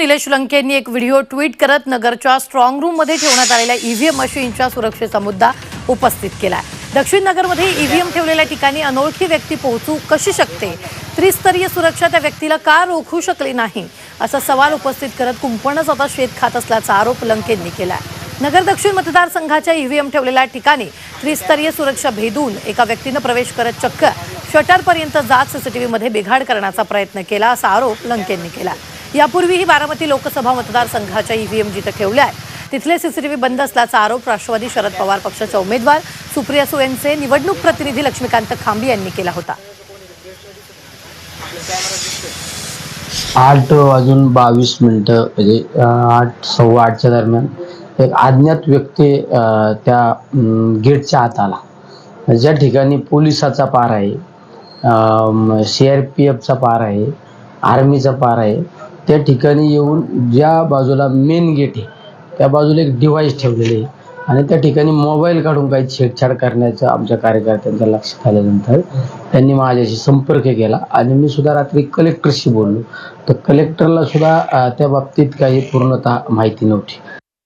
निलेश लंके यांनी एक video tweet करत नगरच्या स्ट्रॉंग रूममध्ये ठेवण्यात आलेल्या ईव्हीएम मशीनच्या सुरक्षेचा मुद्दा उपस्थित केला दक्षिण नगरमध्ये ईव्हीएम ठेवलेल्या ठिकाणी अनोळखी व्यक्ती पोहोचू कशी शकते? त्रिस्तरीय सुरक्षा त्या व्यक्तीला का रोखू शकली नाही? असा सवाल उपस्थित करत कुंपणच आता शेत खात असल्याचा आरोप लंकेंनी केलाय. नगर दक्षिण मतदारसंघाच्या ईव्हीएम ठेवलेल्या ठिकाणी त्रिस्तरीय सुरक्षा भेदून एका व्यक्तीनं प्रवेश करत चक्क शटरपर्यंत जात सीसीटीव्हीमध्ये बिघाड करण्याचा प्रयत्न केला असा आरोप लंकेंनी केला यापूर्वीही बारामती लोकसभा मतदारसंघाच्या ईव्हीएम जिथे ठेवल्या आहेत तिथले सीसीटीव्ही बंद असल्याचा आरोप राष्ट्रवादी शरद पवार पक्षाच्या उमेदवार सुप्रिया सुळेंचे निवडणूक प्रतिनिधी लक्ष्मीकांत खांबी यांनी केला होता. आठ वाजून बावीस मिनटं म्हणजे आठ सव्वा आठच्या दरम्यान एक अज्ञात व्यक्ती त्या गेटच्या आत आला. ज्या ठिकाणी पोलिसाचा पार आहे सी आर पी एफचा पार आहे आर्मीचा पार आहे त्या ठिकाणी येऊन ज्या बाजूला मेन गेट आहे त्या बाजूला एक डिव्हाइस ठेवलेले आहे. आणि त्या ठिकाणी मोबाईल काढून काही छेडछाड करण्याचं आमच्या कार्यकर्त्यांच्या लक्षात आल्यानंतर त्यांनी माझ्याशी संपर्क केला आणि मी सुद्धा रात्री कलेक्टरशी बोललो. तर कलेक्टरला सुद्धा त्या बाबतीत काही पूर्णतः माहिती नव्हती.